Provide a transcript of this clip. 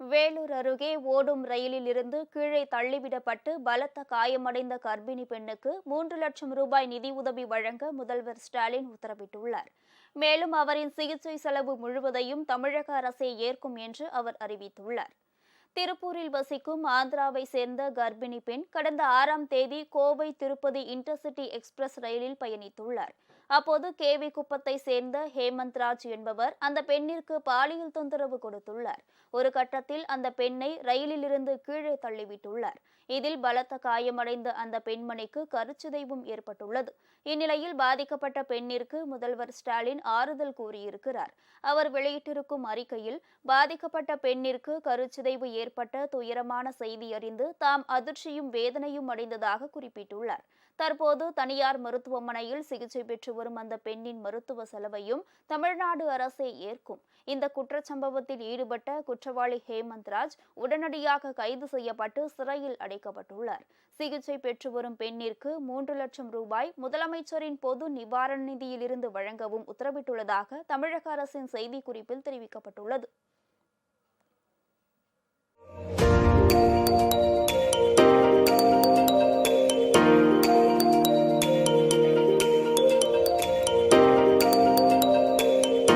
வேலூர் அருகே ஓடும் ரயிலில் இருந்து கீழே தள்ளிவிடப்பட்டு பலத்த காயமடைந்த கர்ப்பிணி பெண்ணுக்கு மூன்று லட்சம் ரூபாய் நிதியுதவி வழங்க முதல்வர் ஸ்டாலின் உத்தரவிட்டுள்ளார். மேலும் அவரின் சிகிச்சை செலவு முழுவதையும் தமிழக அரசே ஏற்கும் என்று அவர் அறிவித்துள்ளார். திருப்பூரில் வசிக்கும் ஆந்திராவை சேர்ந்த கர்ப்பிணி பெண் கடந்த ஆறாம் தேதி கோவை திருப்பதி இன்டர்சிட்டி எக்ஸ்பிரஸ் ரயிலில் பயணித்துள்ளார். அப்போது கேவி குப்பத்தை சேர்ந்த ஹேமந்த் ராஜ் என்பவர் அந்த பெண்ணிற்கு பாலியல் தொந்தரவு கொடுத்துள்ளார். ஒரு கட்டத்தில் அந்த பெண்ணை ரயிலிலிருந்து கீழே தள்ளிவிட்டுள்ளார். இதில் பலத்த காயமடைந்த அந்த பெண்மணிக்கு கருச்சிதைவும் ஏற்பட்டுள்ளது. இந்நிலையில் பாதிக்கப்பட்ட பெண்ணிற்கு முதல்வர் ஸ்டாலின் ஆறுதல் கூறியிருக்கிறார். அவர் வெளியிட்டிருக்கும் அறிக்கையில் பாதிக்கப்பட்ட பெண்ணிற்கு கருச்சிதைவு ஏற்பட்ட துயரமான செய்தி அறிந்து தாம் அதிர்ச்சியும் வேதனையும் அடைந்ததாக குறிப்பிட்டுள்ளார். தற்போது தனியார் மருத்துவமனையில் சிகிச்சை பெற்று வரும் அந்த பெண்ணின் மருத்துவ செலவையும் தமிழ்நாடு அரசே ஏற்கும். இந்த குற்றச்சம்பவத்தில் ஈடுபட்ட குற்றவாளி ஹேமந்த் ராஜ் உடனடியாக கைது செய்யப்பட்டு சிறையில் அடைக்கப்பட்டுள்ளார். சிகிச்சை பெற்று வரும் பெண்ணிற்கு மூன்று லட்சம் ரூபாய் முதலமைச்சரின் பொது நிவாரண நிதியிலிருந்து வழங்கவும் உத்தரவிட்டுள்ளதாக தமிழக அரசின் செய்திக்குறிப்பில் தெரிவிக்கப்பட்டுள்ளது.